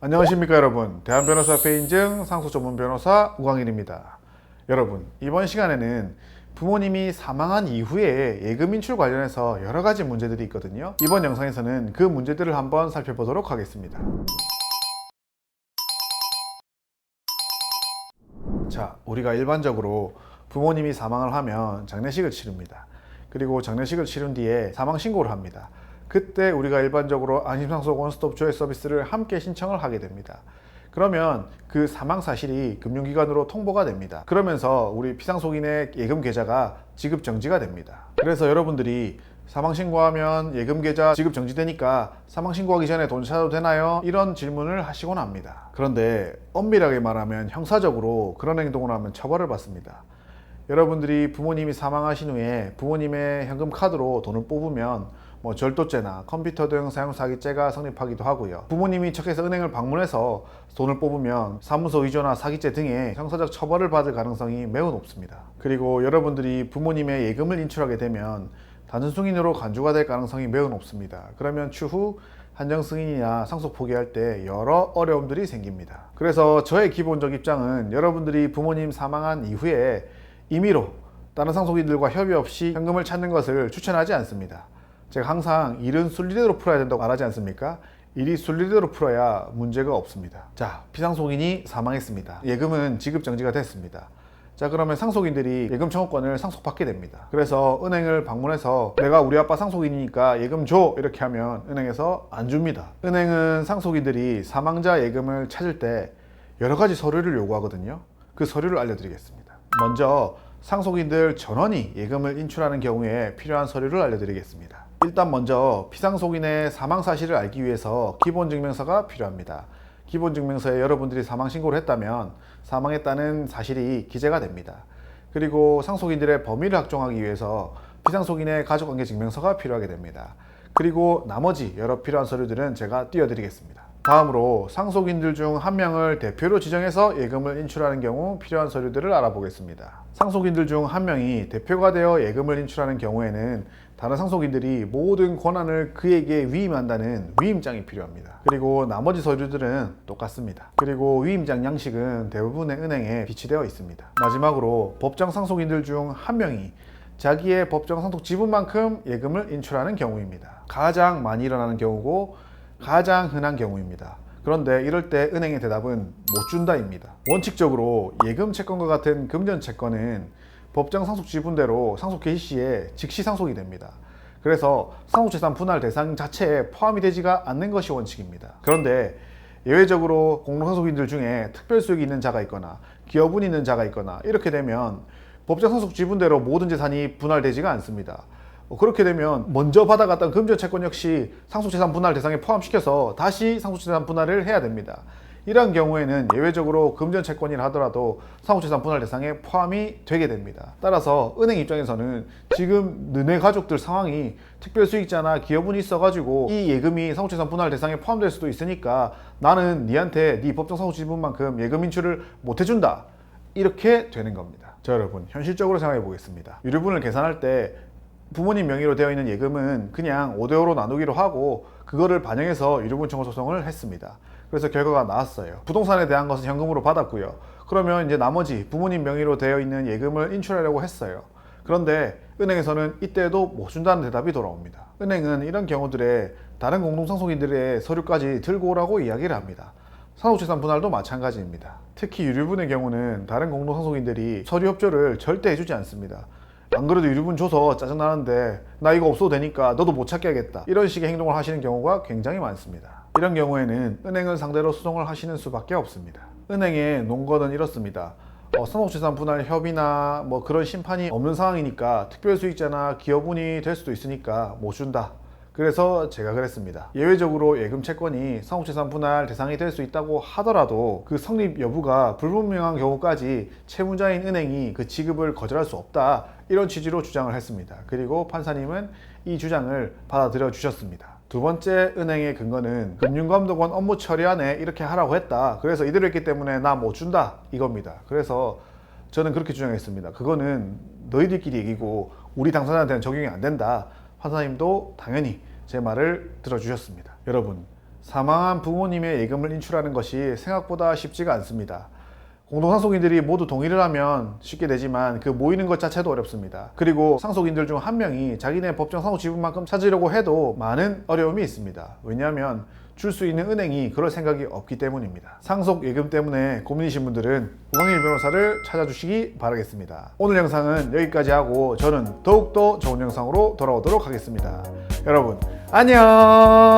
안녕하십니까 여러분. 대한변호사 앞에 인증 상소 전문 변호사 우광일입니다. 여러분 이번 시간에는 부모님이 사망한 이후에 예금 인출 관련해서 여러 가지 문제들이 있거든요. 이번 영상에서는 그 문제들을 한번 살펴보도록 하겠습니다. 자 우리가 일반적으로 부모님이 사망을 하면 장례식을 치릅니다. 그리고 장례식을 치른 뒤에 사망 신고를 합니다 그때 우리가 일반적으로 안심상속 원스톱 조회 서비스를 함께 신청을 하게 됩니다. 그러면 그 사망 사실이 금융기관으로 통보가 됩니다. 그러면서 우리 피상속인의 예금 계좌가 지급 정지가 됩니다. 그래서 여러분들이 사망 신고하면 예금 계좌 지급 정지되니까 사망 신고하기 전에 돈 찾아도 되나요? 이런 질문을 하시곤 합니다. 그런데 엄밀하게 말하면 형사적으로 그런 행동을 하면 처벌을 받습니다. 여러분들이 부모님이 사망하신 후에 부모님의 현금 카드로 돈을 뽑으면 뭐 절도죄나 컴퓨터 등 사용 사기죄가 성립하기도 하고요. 부모님이 척해서 은행을 방문해서 돈을 뽑으면 사무소 위조나 사기죄 등의 형사적 처벌을 받을 가능성이 매우 높습니다. 그리고 여러분들이 부모님의 예금을 인출하게 되면 단순 승인으로 간주가 될 가능성이 매우 높습니다. 그러면 추후 한정 승인이나 상속 포기할 때 여러 어려움들이 생깁니다. 그래서 저의 기본적 입장은 여러분들이 부모님 사망한 이후에 임의로 다른 상속인들과 협의 없이 현금을 찾는 것을 추천하지 않습니다. 제가 항상 일은 순리대로 풀어야 된다고 말하지 않습니까? 일이 순리대로 풀어야 문제가 없습니다. 자, 피상속인이 사망했습니다. 예금은 지급 정지가 됐습니다. 자, 그러면 상속인들이 예금 청구권을 상속받게 됩니다. 그래서 은행을 방문해서 내가 우리 아빠 상속인이니까 예금 줘! 이렇게 하면 은행에서 안 줍니다. 은행은 상속인들이 사망자 예금을 찾을 때 여러 가지 서류를 요구하거든요. 그 서류를 알려드리겠습니다. 먼저 상속인들 전원이 예금을 인출하는 경우에 필요한 서류를 알려드리겠습니다. 일단 먼저 피상속인의 사망 사실을 알기 위해서 기본증명서가 필요합니다. 기본증명서에 여러분들이 사망 신고를 했다면 사망했다는 사실이 기재가 됩니다. 그리고 상속인들의 범위를 확정하기 위해서 피상속인의 가족관계 증명서가 필요하게 됩니다. 그리고 나머지 여러 필요한 서류들은 제가 띄워드리겠습니다. 다음으로 상속인들 중 한 명을 대표로 지정해서 예금을 인출하는 경우 필요한 서류들을 알아보겠습니다. 상속인들 중 한 명이 대표가 되어 예금을 인출하는 경우에는 다른 상속인들이 모든 권한을 그에게 위임한다는 위임장이 필요합니다. 그리고 나머지 서류들은 똑같습니다. 그리고 위임장 양식은 대부분의 은행에 비치되어 있습니다. 마지막으로 법정 상속인들 중 한 명이 자기의 법정 상속 지분만큼 예금을 인출하는 경우입니다. 가장 많이 일어나는 경우고 가장 흔한 경우입니다. 그런데 이럴 때 은행의 대답은 못 준다입니다. 원칙적으로 예금 채권과 같은 금전 채권은 법정 상속 지분대로 상속 개시 시에 즉시 상속이 됩니다. 그래서 상속재산 분할 대상 자체에 포함이 되지가 않는 것이 원칙입니다. 그런데 예외적으로 공로상속인들 중에 특별수익이 있는 자가 있거나 기업운이 있는 자가 있거나 이렇게 되면 법정 상속 지분대로 모든 재산이 분할되지가 않습니다. 어, 그렇게 되면 먼저 받아갔던 금전채권 역시 상속재산 분할 대상에 포함시켜서 다시 상속재산 분할을 해야 됩니다. 이러한 경우에는 예외적으로 금전채권이라 하더라도 상속재산 분할 대상에 포함이 되게 됩니다. 따라서 은행 입장에서는 지금 너네 가족들 상황이 특별수익자나 기여분이 있어가지고 이 예금이 상속재산 분할 대상에 포함될 수도 있으니까 나는 니한테 네 법정 상속지분만큼 예금 인출을 못 해준다. 이렇게 되는 겁니다. 자 여러분 현실적으로 생각해 보겠습니다. 유류분을 계산할 때 부모님 명의로 되어 있는 예금은 그냥 5대5로 나누기로 하고 그거를 반영해서 유류분 청구 소송을 했습니다. 그래서 결과가 나왔어요. 부동산에 대한 것은 현금으로 받았고요. 그러면 이제 나머지 부모님 명의로 되어 있는 예금을 인출하려고 했어요. 그런데 은행에서는 이때도 못 준다는 대답이 돌아옵니다. 은행은 이런 경우들에 다른 공동상속인들의 서류까지 들고 오라고 이야기를 합니다. 상속재산 분할도 마찬가지입니다. 특히 유류분의 경우는 다른 공동상속인들이 서류 협조를 절대 해주지 않습니다. 안 그래도 유류분 줘서 짜증나는데 나 이거 없어도 되니까 너도 못 찾게 하겠다. 이런 식의 행동을 하시는 경우가 굉장히 많습니다. 이런 경우에는 은행을 상대로 소송을 하시는 수밖에 없습니다. 은행의 논거는 이렇습니다. 어, 상속재산 분할 협의나 뭐 그런 심판이 없는 상황이니까 특별수익자나 기여분이 될 수도 있으니까 못 준다 그래서 제가 그랬습니다. 예외적으로 예금 채권이 상속재산 분할 대상이 될 수 있다고 하더라도 그 성립 여부가 불분명한 경우까지 채무자인 은행이 그 지급을 거절할 수 없다. 이런 취지로 주장을 했습니다. 그리고 판사님은 이 주장을 받아들여 주셨습니다. 두 번째 은행의 근거는 금융감독원 업무 처리안에 이렇게 하라고 했다. 그래서 이대로 했기 때문에 나 못 준다. 이겁니다. 그래서 저는 그렇게 주장했습니다. 그거는 너희들끼리 얘기고 우리 당사자한테는 적용이 안 된다. 판사님도 당연히 제 말을 들어주셨습니다. 여러분, 사망한 부모님의 예금을 인출하는 것이 생각보다 쉽지가 않습니다. 공동상속인들이 모두 동의를 하면 쉽게 되지만 그 모이는 것 자체도 어렵습니다. 그리고 상속인들 중 한 명이 자기네 법정 상속 지분만큼 찾으려고 해도 많은 어려움이 있습니다. 왜냐하면 줄 수 있는 은행이 그럴 생각이 없기 때문입니다. 상속 예금 때문에 고민이신 분들은 우광일 변호사를 찾아주시기 바라겠습니다. 오늘 영상은 여기까지 하고 저는 더욱더 좋은 영상으로 돌아오도록 하겠습니다. 여러분 안녕.